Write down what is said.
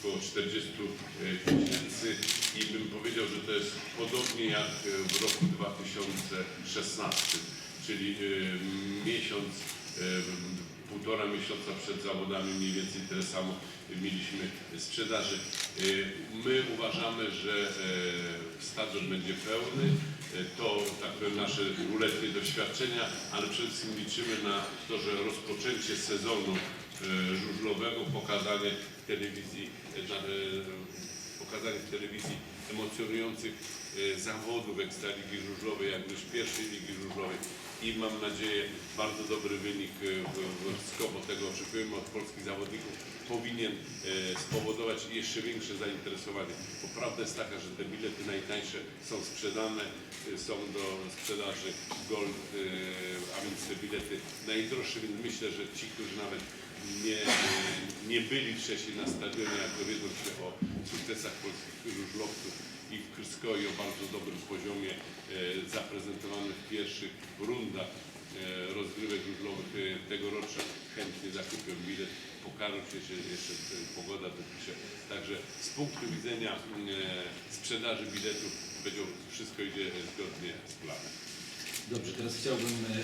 około 40 tysięcy i bym powiedział, że to jest podobnie jak e, w roku 2016, czyli e, miesiąc, e, półtora miesiąca przed zawodami mniej więcej tyle samo mieliśmy sprzedaży. E, My uważamy, że e, stadion będzie pełny. E, To tak powiem nasze dwuletnie doświadczenia, ale przede wszystkim liczymy na to, że rozpoczęcie sezonu e, żużlowego, pokazanie w telewizji, e, e, pokazanie w telewizji emocjonujących e, zawodów Ekstraligi Żużlowej, jak już pierwszej Ligi Żużlowej i mam nadzieję bardzo dobry wynik e, w, Skobo, tego oczekujemy od polskich zawodników, powinien e, spowodować jeszcze większe zainteresowanie. Bo prawda jest taka, że te bilety najtańsze są sprzedane, e, są do sprzedaży Gold, e, a więc te bilety najdroższe, więc myślę, że ci, którzy nawet nie, nie byli wcześniej na stadionie, jak dowiedzą się o sukcesach polskich żużlowców i w Krskoi o bardzo dobrym poziomie e, zaprezentowanych w pierwszych rundach e, rozgrywek żużlowych e, tegorocznych chętnie zakupią bilet, pokażą się, że jeszcze pogoda dopisze. Także z punktu widzenia sprzedaży biletów wszystko idzie zgodnie z planem. Dobrze, teraz chciałbym